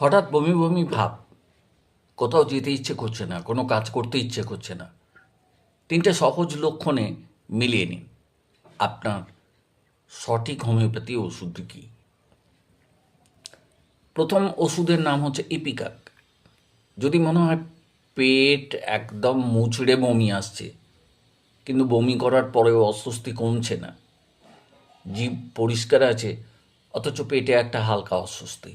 হঠাৎ বমি বমি ভাব। কোথাও যেতে ইচ্ছে করছে না, কোনো কাজ করতে ইচ্ছে করছে না। তিনটে সহজ লক্ষণে মিলিয়ে নিন। আপনার সঠিক হোমিওপ্যাথি ওষুধটি কী? প্রথম ওষুধের নাম হচ্ছে ইপিকাক যদি মনে হয় পেট একদম মুচড়ে বমি আসছে, কিন্তু বমি করার পরেও অস্বস্তি কমছে না, জীব পরিষ্কার আছে, অথচ পেটে একটা হালকা অস্বস্তি।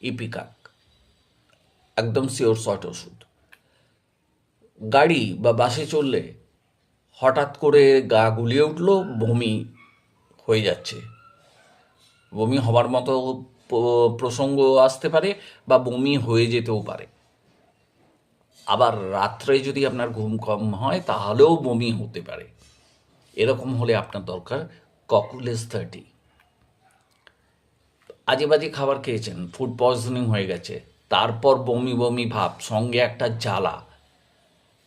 ইপিকাক, একদম শিওর শর্ট ওষুধ। গাড়ি বা বাসে চললে হঠাৎ করে গা গুলিয়ে উঠল, বমি হয়ে যাচ্ছে। বমি হবার মতো প্রসঙ্গ আসতে পারে বা বমি হয়ে যেতেও পারে। আবার রাত্রে যদি আপনার ঘুম কম হয়, তাহলেও বমি হতে পারে। এরকম হলে আপনার দরকার ককুলেস থার্টি। আজে বাজে খাবার খেয়েছেন ফুড পয়জনিং হয়ে গেছে। তারপর বমি বমি ভাব, সঙ্গে একটা জ্বালা,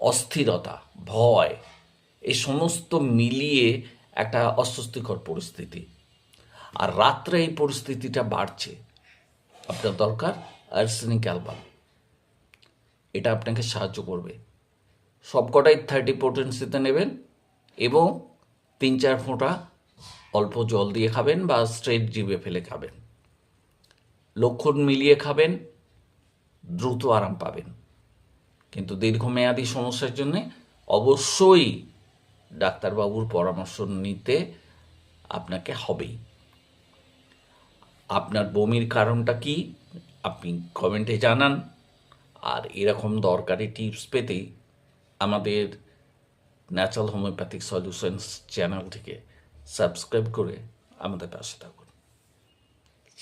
অস্থিরতা, ভয় এই সমস্ত মিলিয়ে একটা অস্বস্তিকর পরিস্থিতি। আর রাত্রে এই পরিস্থিতিটা বাড়ছে। আপনার দরকার আর্সেনিক অ্যালবাম এটা আপনাকে সাহায্য করবে। সবকটাই থার্টি পোটেন্সিতে নেবেন এবং তিন চার ফোঁটা অল্প জল দিয়ে খাবেন বা স্ট্রেট জিভে ফেলে খাবেন। লক্ষণ মিলিয়ে খাবেন, দ্রুত আরাম পাবেন। কিন্তু দীর্ঘমেয়াদী সমস্যার জন্যে অবশ্যই ডাক্তারবাবুর পরামর্শ নিতে আপনাকে হবেই। আপনার বমির কারণটা কি? আপনি কমেন্টে জানান। আর এরকম দরকারি টিপস পেতে আমাদের ন্যাচারাল হোমিওপ্যাথিক সলিউশনস চ্যানেলটিকে সাবস্ক্রাইব করে আমাদের পাশে থাকুন।